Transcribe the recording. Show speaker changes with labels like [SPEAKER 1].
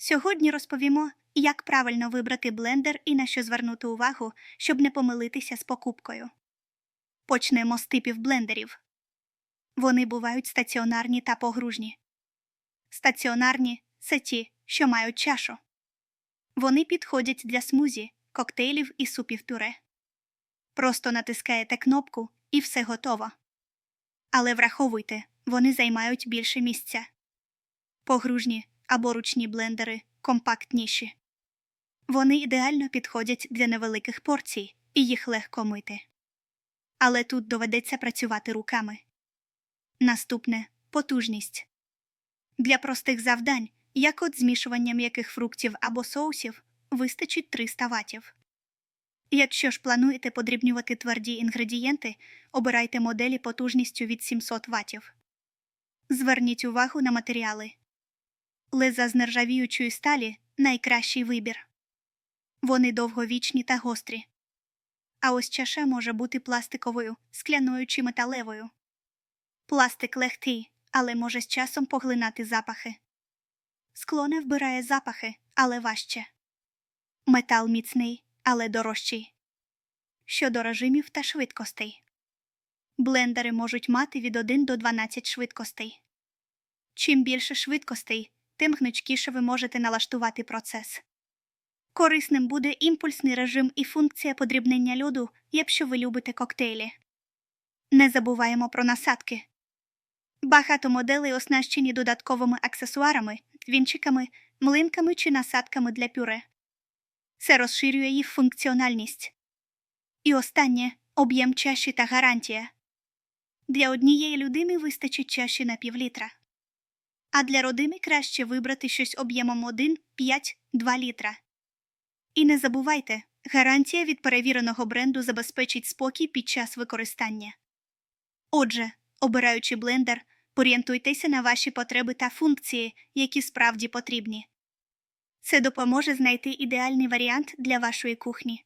[SPEAKER 1] Сьогодні розповімо, як правильно вибрати блендер і на що звернути увагу, щоб не помилитися з покупкою. Почнемо з типів блендерів. Вони бувають стаціонарні та погружні. Стаціонарні це ті, що мають чашу. Вони підходять для смузі, коктейлів і супів пюре. Просто натискаєте кнопку і все готово. Але враховуйте, вони займають більше місця. Погружні або ручні блендери компактніші. Вони ідеально підходять для невеликих порцій і їх легко мити. Але тут доведеться працювати руками. Наступне потужність. Для простих завдань, як от змішування м'яких фруктів або соусів, вистачить 300 ватів. Якщо ж плануєте подрібнювати тверді інгредієнти, обирайте моделі потужністю від 700 ватів. Зверніть увагу на матеріали. Леза з нержавіючої сталі найкращий вибір. Вони довговічні та гострі. А ось чаша може бути пластиковою, скляною чи металевою. Пластик легкий, але може з часом поглинати запахи. Скло не вбирає запахи, але важче. Метал міцний, але дорожчий. Щодо режимів та швидкостей. Блендери можуть мати від 1 до 12 швидкостей. Чим більше швидкостей, тим гнучкіше ви можете налаштувати процес. Корисним буде імпульсний режим і функція подрібнення льоду, якщо ви любите коктейлі. Не забуваємо про насадки. Багато моделей оснащені додатковими аксесуарами, вінчиками, млинками чи насадками для пюре. Це розширює їх функціональність. І останнє об'єм чаші та гарантія. Для однієї людини вистачить чаші на півлітра. А для родини краще вибрати щось об'ємом 1, 5, 2 літра. І не забувайте, гарантія від перевіреного бренду забезпечить спокій під час використання. Отже, обираючи блендер, орієнтуйтеся на ваші потреби та функції, які справді потрібні. Це допоможе знайти ідеальний варіант для вашої кухні.